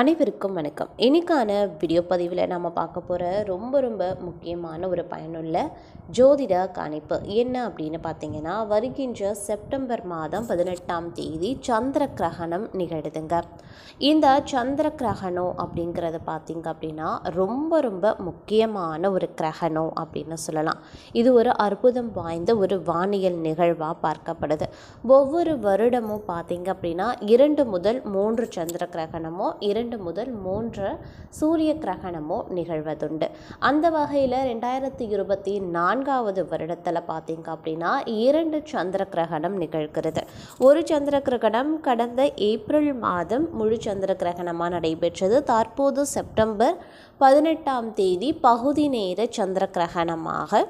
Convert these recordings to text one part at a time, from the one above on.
அனைவருக்கும் வணக்கம். இன்றைக்கான வீடியோ பதிவில் நம்ம பார்க்க போகிற ரொம்ப ரொம்ப முக்கியமான ஒரு பயனுள்ள ஜோதிட கணிப்பு என்ன அப்படின்னு பார்த்தீங்கன்னா வருகின்ற செப்டம்பர் மாதம் பதினெட்டாம் தேதி சந்திர கிரகணம் நிகழுதுங்க. இந்த சந்திர கிரகணம் அப்படிங்கிறது பார்த்தீங்க அப்படின்னா ரொம்ப ரொம்ப முக்கியமான ஒரு கிரகணம் அப்படின்னு சொல்லலாம். இது ஒரு அற்புதம் வாய்ந்த ஒரு வானியல் நிகழ்வாக பார்க்கப்படுது. ஒவ்வொரு வருடமும் பார்த்தீங்க அப்படின்னா இரண்டு முதல் மூன்று சந்திர கிரகணமோ இரண்டு முதல் மூன்று சூரிய கிரகணமோ நிகழ்வதுண்டு. அந்த வகையில் ரெண்டாயிரத்தி இருபத்தி நான்காவது வருடத்தில் பார்த்தீங்க அப்படின்னா இரண்டு சந்திர கிரகணம் நிகழ்கிறது. ஒரு சந்திர கிரகணம் கடந்த ஏப்ரல் மாதம் முழு சந்திர கிரகணமாக நடைபெற்றது. தற்போது செப்டம்பர் பதினெட்டாம் தேதி பகுதி நேர சந்திர கிரகணமாக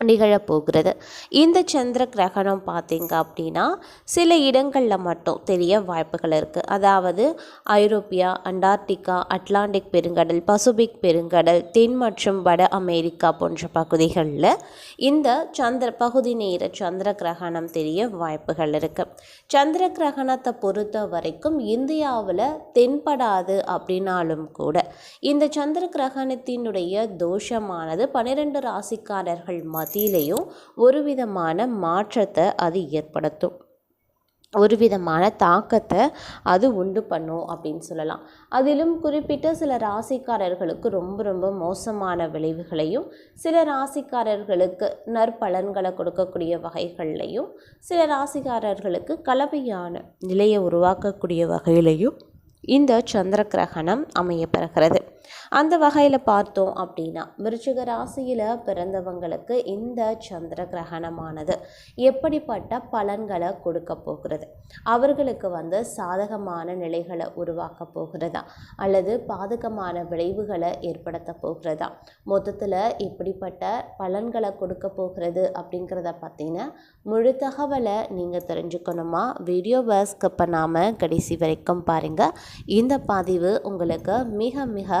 நிகழப்போகிறது. இந்த சந்திர கிரகணம் பார்த்தீங்க அப்படின்னா சில இடங்களில் மட்டும் தெரிய வாய்ப்புகள் இருக்குது அதாவது ஐரோப்பியா அண்டார்டிகா அட்லாண்டிக் பெருங்கடல் பசுபிக் பெருங்கடல் தென் மற்றும் வட அமெரிக்கா போன்ற பகுதிகளில் இந்த சந்திர பகுதி நேர சந்திர கிரகணம் தெரிய வாய்ப்புகள் இருக்குது சந்திர கிரகணத்தை பொறுத்த வரைக்கும் இந்தியாவில் தென்படாது அப்படின்னாலும் கூட இந்த சந்திர கிரகணத்தினுடைய தோஷமானது பன்னிரெண்டு ராசிக்காரர்கள் மத்தியிலையும் ஒரு விதமான மாற்றத்தை அது ஏற்படுத்தும். ஒரு விதமான தாக்கத்தை அது உண்டு பண்ணும் அப்படின்னு சொல்லலாம். அதிலும் குறிப்பிட்ட சில ராசிக்காரர்களுக்கு ரொம்ப ரொம்ப மோசமான விளைவுகளையும் சில ராசிக்காரர்களுக்கு நற்பலன்களை கொடுக்கக்கூடிய வகைகள்லையும் சில ராசிக்காரர்களுக்கு கலவையான நிலையை உருவாக்கக்கூடிய வகையிலையும் இந்த சந்திர கிரகணம் அமையப்பெறுகிறது அந்த வகையில் பார்த்தோம் அப்படின்னா விருச்சிக ராசியில் பிறந்தவங்களுக்கு இந்த சந்திர கிரகணமானது எப்படிப்பட்ட பலன்களை கொடுக்க போகிறது? அவர்களுக்கு வந்து சாதகமான நிலைகளை உருவாக்க போகிறதா? அல்லது பாதகமான விளைவுகளை ஏற்படுத்த போகிறதா? மொத்தத்தில் எப்படிப்பட்ட பலன்களை கொடுக்க போகிறது அப்படிங்கிறத பற்றின முழு தகவலை நீங்கள் தெரிஞ்சுக்கணுமா? வீடியோவை ஸ்கிப் பண்ணாமல் கடைசி வரைக்கும் பாருங்கள் இந்த பதிவு உங்களுக்கு மிக மிக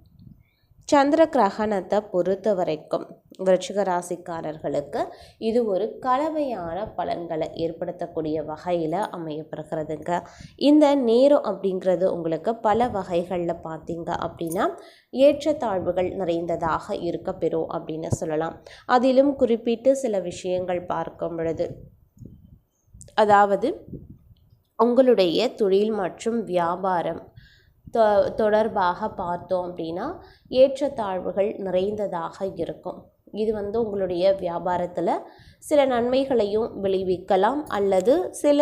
சந்திர கிரகணத்தை பொறுத்த வரைக்கும் விருச்சிக ராசிக்காரர்களுக்கு இது ஒரு கலவையான பலன்களை ஏற்படுத்தக்கூடிய வகையில் அமையப்படுகிறதுங்க இந்த நேரம் அப்படிங்கிறது உங்களுக்கு பல வகைகளில் பார்த்தீங்க அப்படின்னா ஏற்றத்தாழ்வுகள் நிறைந்ததாக இருக்க பெறும் அப்படின்னு சொல்லலாம். அதிலும் குறிப்பிட்டு சில விஷயங்கள் பார்க்கும் பொழுது அதாவது உங்களுடைய தொழில் மற்றும் வியாபாரம் தொ தொடர்பாக பார்த்தோம் அப்படின்னா ஏற்றத்தாழ்வுகள் நிறைந்ததாக இருக்கும். இது வந்து உங்களுடைய வியாபாரத்தில் சில நன்மைகளையும் விளைவிக்கலாம் அல்லது சில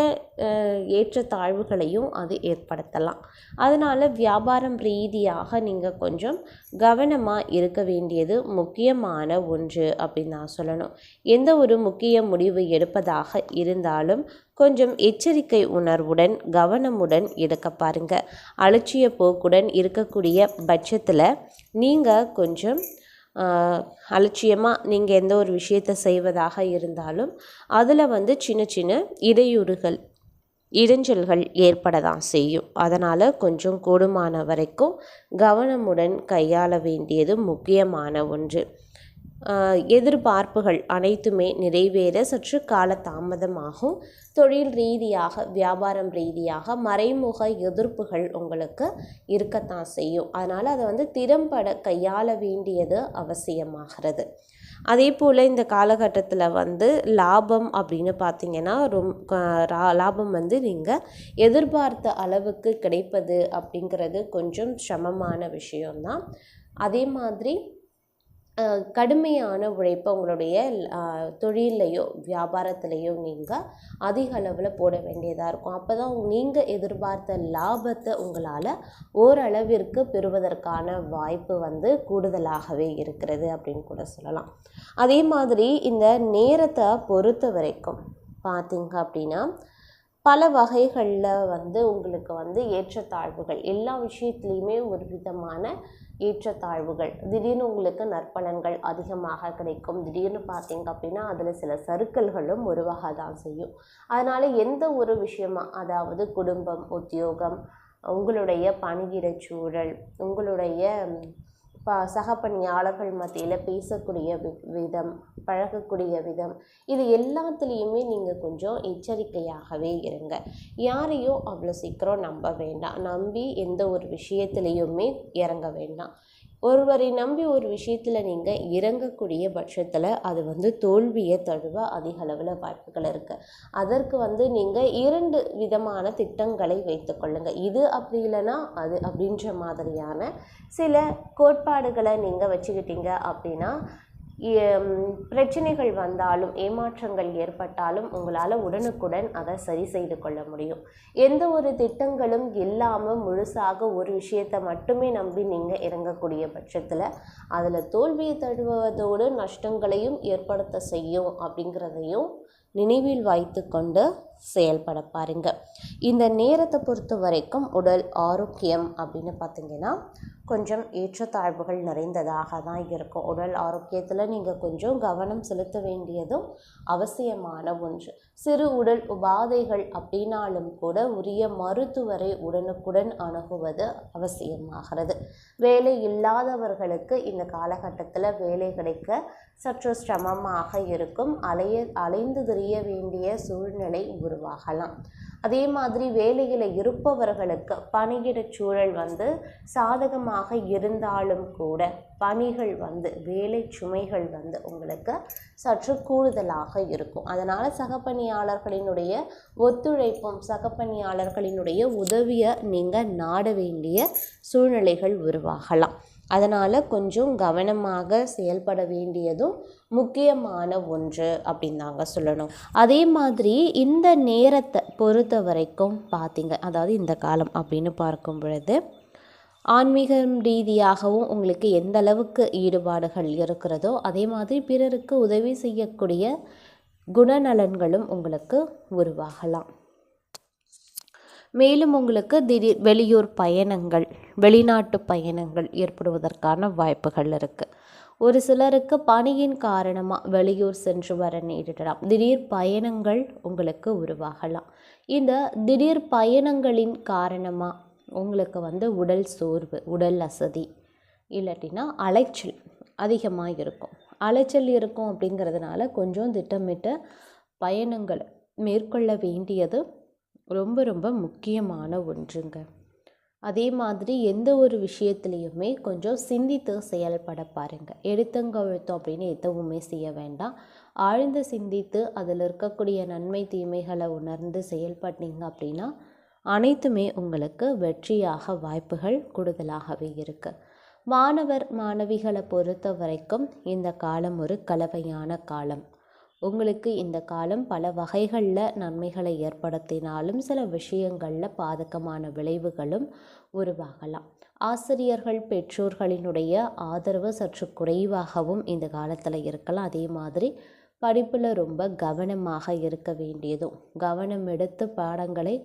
ஏற்றத்தாழ்வுகளையும் அது ஏற்படுத்தலாம். அதனால் வியாபாரம் ரீதியாக நீங்கள் கொஞ்சம் கவனமாக இருக்க வேண்டியது முக்கியமான ஒன்று அப்படின்னு நான் சொல்லணும். எந்த ஒரு முக்கிய முடிவு எடுப்பதாக இருந்தாலும் கொஞ்சம் எச்சரிக்கை உணர்வுடன் கவனமுடன் எடுக்க பாருங்கள் அலட்சிய போக்குடன் இருக்கக்கூடிய பட்சத்தில் நீங்கள் கொஞ்சம் அலட்சியமாக நீங்கள் எந்த ஒரு விஷயத்தை செய்வதாக இருந்தாலும் அதில் வந்து சின்ன சின்ன இடையூறுகள் இடைஞ்சல்கள் ஏற்பட தான் செய்யும். அதனால் கொஞ்சம் கூடுமான வரைக்கும் கவனமுடன் கையாள வேண்டியது முக்கியமான ஒன்று. எதிர்பார்ப்புகள் அனைத்துமே நிறைவேற சற்று கால தாமதமாகும் தொழில் ரீதியாக வியாபாரம் ரீதியாக மறைமுக எதிர்ப்புகள் உங்களுக்கு இருக்கத்தான் செய்யும். அதனால் அதை வந்து திறம்பட கையாள வேண்டியது அவசியமாகிறது. அதே போல் இந்த காலகட்டத்தில் வந்து லாபம் அப்படின்னு பார்த்தீங்கன்னா ரொம் லாபம் வந்து நீங்கள் எதிர்பார்த்த அளவுக்கு கிடைப்பது அப்படிங்கிறது கொஞ்சம் சிரமமான விஷயம்தான். அதே மாதிரி கடுமையான உழைப்பை உங்களுடைய தொழிலையோ வியாபாரத்துலேயோ நீங்கள் அதிக அளவில் போட வேண்டியதாக இருக்கும். அப்போ தான் நீங்கள் எதிர்பார்த்த லாபத்தை உங்களால் ஓரளவிற்கு பெறுவதற்கான வாய்ப்பு வந்து கூடுதலாகவே இருக்கிறது அப்படின்னு கூட சொல்லலாம். அதே மாதிரி இந்த நேரத்தை பொறுத்த வரைக்கும் பார்த்திங்க அப்படின்னா பல வகைகளில் வந்து உங்களுக்கு வந்து ஏற்றத்தாழ்வுகள் எல்லா விஷயத்துலேயுமே ஒரு விதமான ஏற்றத்தாழ்வுகள். திடீர்னு உங்களுக்கு நற்பலன்கள் அதிகமாக கிடைக்கும். திடீர்னு பார்த்தீங்க அப்படின்னா அதில் சில சறுக்கல்களும் உருவாக தான் செய்யும். அதனால் எந்த ஒரு விஷயமா அதாவது குடும்பம் உத்தியோகம் உங்களுடைய பணியிட சூழல் உங்களுடைய ப சக பணியாளர்கள் மத்தியில் பேசக்கூடிய வி விதம் பழகக்கூடிய விதம். இது எல்லாத்துலேயுமே நீங்கள் கொஞ்சம் எச்சரிக்கையாகவே இருங்க. யாரையும் அவ்வளோ சீக்கிரம் நம்ப வேண்டாம். நம்பி எந்த ஒரு விஷயத்துலேயுமே இறங்க வேண்டாம். ஒருவரை நம்பி ஒரு விஷயத்தில் நீங்கள் இறங்கக்கூடிய பட்சத்தில் அது வந்து தோல்வியை தழுவ அதிக அளவில் வாய்ப்புகள் இருக்குது அதற்கு வந்து நீங்கள் இரண்டு விதமான திட்டங்களை வைத்துக்கொள்ளுங்கள் இது அப்படி இல்லைன்னா அது அப்படின்ற மாதிரியான சில கோட்பாடுகளை நீங்கள் வச்சுக்கிட்டீங்க அப்படின்னா பிரச்சனைகள் வந்தாலும் ஏமாற்றங்கள் ஏற்பட்டாலும் உங்களால் உடனுக்குடன் அதை சரி செய்து கொள்ள முடியும். எந்த ஒரு திட்டங்களும் இல்லாமல் முழுசாக ஒரு விஷயத்தை மட்டுமே நம்பி நீங்கள் இறங்கக்கூடிய பட்சத்தில் அதில் தோல்வியை தழுவதோடு நஷ்டங்களையும் ஏற்படுத்த செய்யும் அப்படிங்கிறதையும் நினைவில் வைத்து கொண்டு செயல்பட பாருங்க. இந்த நேரத்தை பொறுத்த வரைக்கும் உடல் ஆரோக்கியம் அப்படின்னு பார்த்தீங்கன்னா கொஞ்சம் ஏற்றத்தாழ்வுகள் நிறைந்ததாக தான் இருக்கும். உடல் ஆரோக்கியத்தில் நீங்கள் கொஞ்சம் கவனம் செலுத்த வேண்டியதும் அவசியமான ஒன்று. சிறு உடல் உபாதைகள் அப்படின்னாலும் கூட உரிய மருத்துவரை உடனுக்குடன் அணுகுவது அவசியமாகிறது. வேலை இல்லாதவர்களுக்கு இந்த காலகட்டத்தில் வேலை கிடைக்க சற்று சிரமமாக இருக்கும். அலைய அலைந்து திரிய வேண்டிய சூழ்நிலை உருவாகலாம். அதே மாதிரி வேலையில் இருப்பவர்களுக்கு பணியிட சூழல் வந்து சாதகமாக இருந்தாலும் கூட பணிகள் வந்து வேலை சுமைகள் வந்து உங்களுக்கு சற்று கூடுதலாக இருக்கும். அதனால் சகப்பணியாளர்களினுடைய ஒத்துழைப்பும் சகப்பணியாளர்களினுடைய உதவியை நீங்கள் நாட வேண்டிய சூழ்நிலைகள் உருவாகலாம். அதனால் கொஞ்சம் கவனமாக செயல்பட வேண்டியதும் முக்கியமான ஒன்று அப்படின்னு தாங்க சொல்லணும். அதே மாதிரி இந்த நேரத்தை பொறுத்த வரைக்கும் பார்த்தீங்க அதாவது இந்த காலம் அப்படின்னு பார்க்கும் பொழுது ஆன்மீகம் ரீதியாகவும் உங்களுக்கு எந்த அளவுக்கு ஈடுபாடுகள் இருக்கிறதோ அதே மாதிரி பிறருக்கு உதவி செய்யக்கூடிய குணநலன்களும் உங்களுக்கு உருவாகலாம். மேலும் உங்களுக்கு திடீர் வெளியூர் பயணங்கள் வெளிநாட்டு பயணங்கள் ஏற்படுவதற்கான வாய்ப்புகள் இருக்குது ஒரு சிலருக்கு பணியின் காரணமாக வெளியூர் சென்று வர நேரிடலாம். திடீர் பயணங்கள் உங்களுக்கு உருவாகலாம். இந்த திடீர் பயணங்களின் காரணமாக உங்களுக்கு வந்து உடல் சோர்வு உடல் அசதி இல்லாட்டினா அலைச்சல் அதிகமாக இருக்கும். அலைச்சல் இருக்கும் அப்படிங்கிறதுனால கொஞ்சம் திட்டமிட்ட பயணங்களை மேற்கொள்ள வேண்டியது ரொம்ப ரொம்ப முக்கியமான ஒன்றுங்க. அதே மாதிரி எந்த ஒரு விஷயத்துலையுமே கொஞ்சம் சிந்தித்து செயல்பட பாருங்கள் எடுத்தங்கழுத்தம் அப்படின்னு எதுவுமே செய்ய வேண்டாம். ஆழ்ந்து சிந்தித்து அதில் இருக்கக்கூடிய நன்மை தீமைகளை உணர்ந்து செயல்பட்டீங்க அப்படின்னா அனைத்துமே உங்களுக்கு வெற்றியாக வாய்ப்புகள் கூடுதலாகவே இருக்குது மாணவர் மாணவிகளை பொறுத்த வரைக்கும் இந்த காலம் ஒரு கலவையான காலம். உங்களுக்கு இந்த காலம் பல வகைகளில் நன்மைகளை ஏற்படுத்தினாலும் சில விஷயங்களில் பாதகமான விளைவுகளும் உருவாகலாம். ஆசிரியர்கள் பெற்றோர்களினுடைய ஆதரவு சற்று குறைவாகவும் இந்த காலத்தில் இருக்கலாம். அதே மாதிரி படிப்பில் ரொம்ப கவனமாக இருக்க வேண்டியதும் கவனம் எடுத்து பாடங்களை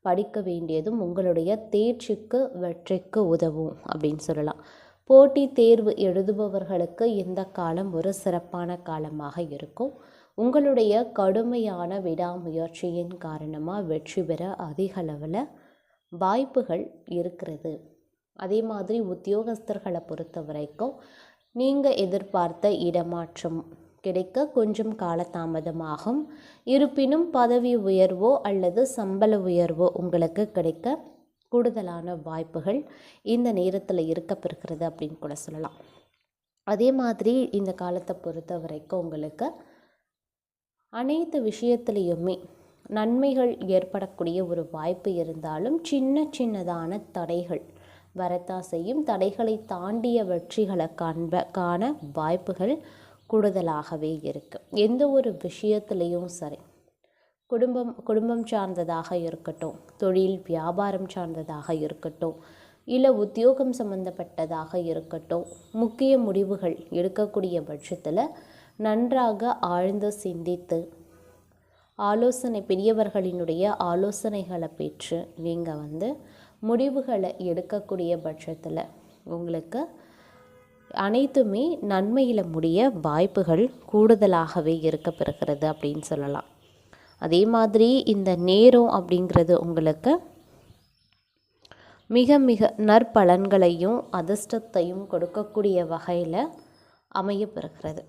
படிக்க வேண்டியதும் உங்களுடைய தேர்ச்சிக்கு வெற்றிக்கு உதவும் அப்படின்னு சொல்லலாம். போட்டித் தேர்வு எழுதுபவர்களுக்கு இந்த காலம் ஒரு சிறப்பான காலமாக இருக்கும். உங்களுடைய கடுமையான விடாமுயற்சியின் காரணமாக வெற்றி பெற அதிக அளவில் வாய்ப்புகள் இருக்கிறது. அதே மாதிரி உத்தியோகஸ்தர்களை பொறுத்த வரைக்கும் நீங்கள் எதிர்பார்த்த இடமாற்றம் கிடைக்க கொஞ்சம் காலதாமதமாகும். இருப்பினும் பதவி உயர்வோ அல்லது சம்பள உயர்வோ உங்களுக்கு கிடைக்க கூடுதலான வாய்ப்புகள் இந்த நேரத்தில் இருக்கப்பெறுகிறது அப்படின்னு கூட சொல்லலாம். அதே மாதிரி இந்த காலத்தை பொறுத்த வரைக்கும் உங்களுக்கு அனைத்து விஷயத்துலேயுமே நன்மைகள் ஏற்படக்கூடிய ஒரு வாய்ப்பு இருந்தாலும் சின்ன சின்னதான தடைகள் வரத்தா செய்யும். தடைகளை தாண்டிய வெற்றிகளை காண்ப காண வாய்ப்புகள் கூடுதலாகவே இருக்குது எந்த ஒரு விஷயத்துலேயும் சரி. குடும்பம் குடும்பம் சார்ந்ததாக இருக்கட்டும் தொழில் வியாபாரம் சார்ந்ததாக இருக்கட்டும் இல்லை உத்தியோகம் சம்மந்தப்பட்டதாக இருக்கட்டும் முக்கிய முடிவுகள் எடுக்கக்கூடிய பட்சத்தில் நன்றாக ஆழ்ந்து சிந்தித்து ஆலோசனை பெரியவர்களினுடைய ஆலோசனைகளை பெற்று நீங்கள் வந்து முடிவுகளை எடுக்கக்கூடிய பட்சத்தில் உங்களுக்கு அனைத்துமே நன்மையில் முடிய வாய்ப்புகள் கூடுதலாகவே இருக்க பெறுகிறது அப்படின்னு சொல்லலாம். அதே மாதிரி இந்த நேரம் அப்படிங்கிறது உங்களுக்கு மிக மிக நற்பலன்களையும் அதிர்ஷ்டத்தையும் கொடுக்கக்கூடிய வகையில் அமையப்பெறுகிறது